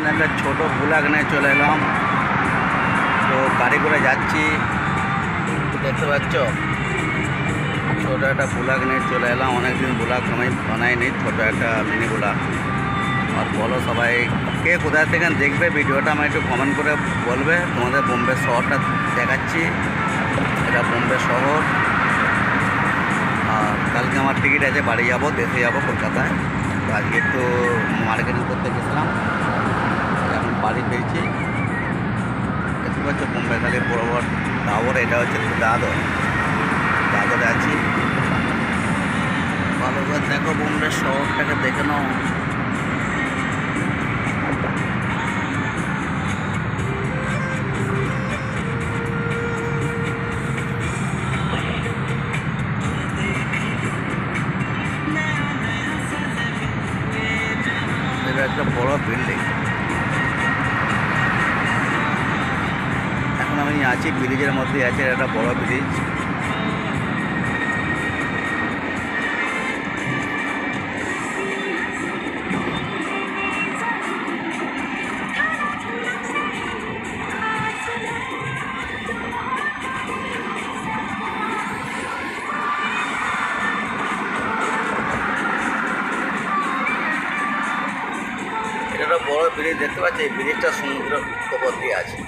নতুন একটা ছোটো নিয়ে চলে এলাম। তো গাড়ি করে যাচ্ছি। দেখতে পাচ্ছ? ছোটো একটা ব্লগ নিয়ে চলে এলাম। অনেকদিন ব্লগ আমি বানাইনি, ছোটো একটা মিনি ব্লগ আর বলো সবাই, কে কোথায় থেকে দেখবে ভিডিওটা আমার একটু কমেন্ট করে বলবে। তোমাদের বোম্বে শহরটা দেখাচ্ছি। এটা বোম্বে শহর। আর কালকে আমার টিকিট আছে, বাড়ি যাব, দেশে যাব কলকাতায়। আজকে একটু মার্কেটিং করতে গেছিলাম। বাড়ি পেয়েছি। দেখতে পাচ্ছ বড় বড় টাওয়ার এটা হচ্ছে দাদর দাদরে আছি। ভালো করে দেখো বোম্বে শহরটাকে দেখে নাও। একটা বড় বিল্ডিং আমি আছি ব্রিজের মধ্যে আছে একটা বড় ব্রিজ একটা বড় ব্রিজ দেখতে পাচ্ছি ব্রিজটা সমুদ্র উপর দিয়ে আছে।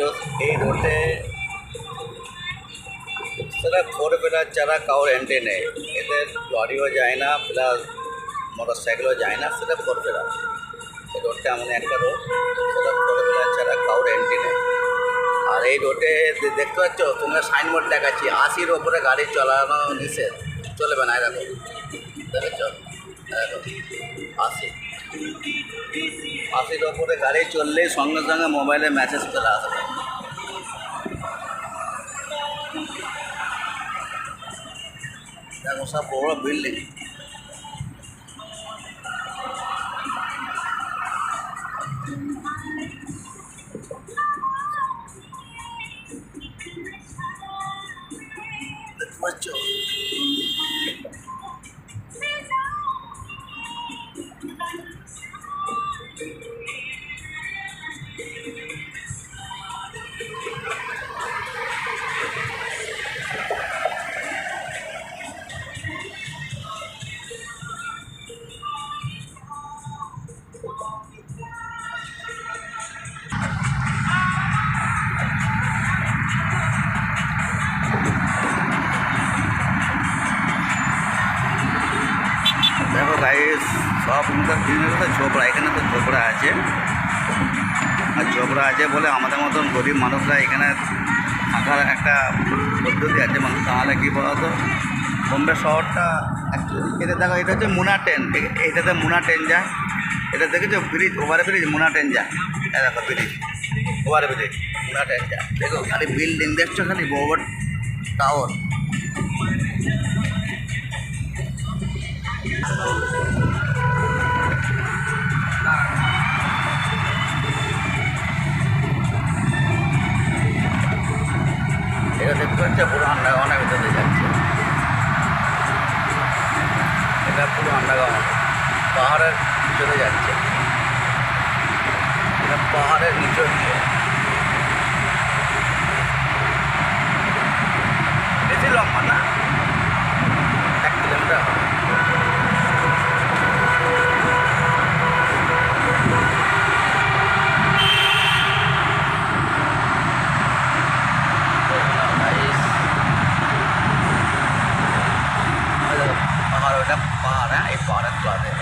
এই এই রোডে ফোর হুইলার ছাড়া কাউর এন্ট্রি নেই এতে লরিও যায় না প্লাস মোটর সাইকেলও যায় না, সেটা হুইলার এই রোডটা এমন একটা রোড সেটা হুইলার ছাড়া কাউর এন্ট্রি নেই আর এই রোডে দেখতে পাচ্ছ, তোমরা সাইনবোর্ড দেখাচ্ছি, আশির ওপরে গাড়ি চালানো নিষেধ। চলবে না দেখেছ আশি। আশির ওপরে গাড়ি চললেই সঙ্গে সঙ্গে মোবাইলে মেসেজ চলে আসবে। দেখো সব বড় বিল্ডিং দেখতে গাইস সব মুখের বিভিন্ন ঝোপড়া, এখানে তো ঝোপড়া আছে। আর ঝোপড়া আছে বলে আমাদের মতন গরিব মানুষরা এখানে থাকার একটা পদ্ধতি আছে। মানে তাহলে কী বলতো? বোম্বে শহরটা এটা দেখো, এটা হচ্ছে মুনা ট্রেন। এটাতে মুনা ট্রেন যায়। এটা দেখেছ? ব্রিজ, ওভার ব্রিজ, মুনা ট্রেন যায়। দেখো ব্রিজ, ওভার ব্রিজ, মুনা ট্রেন যায়। দেখো, খালি বিল্ডিং দেখছ, খালি বড় টাওয়ার এটা দেখতে পুরো ভিতরে যাচ্ছে এটা পুরো পাহাড়ের ভিতরে যাচ্ছে। এটা পাহাড়ের নিচে দিয়ে Love it.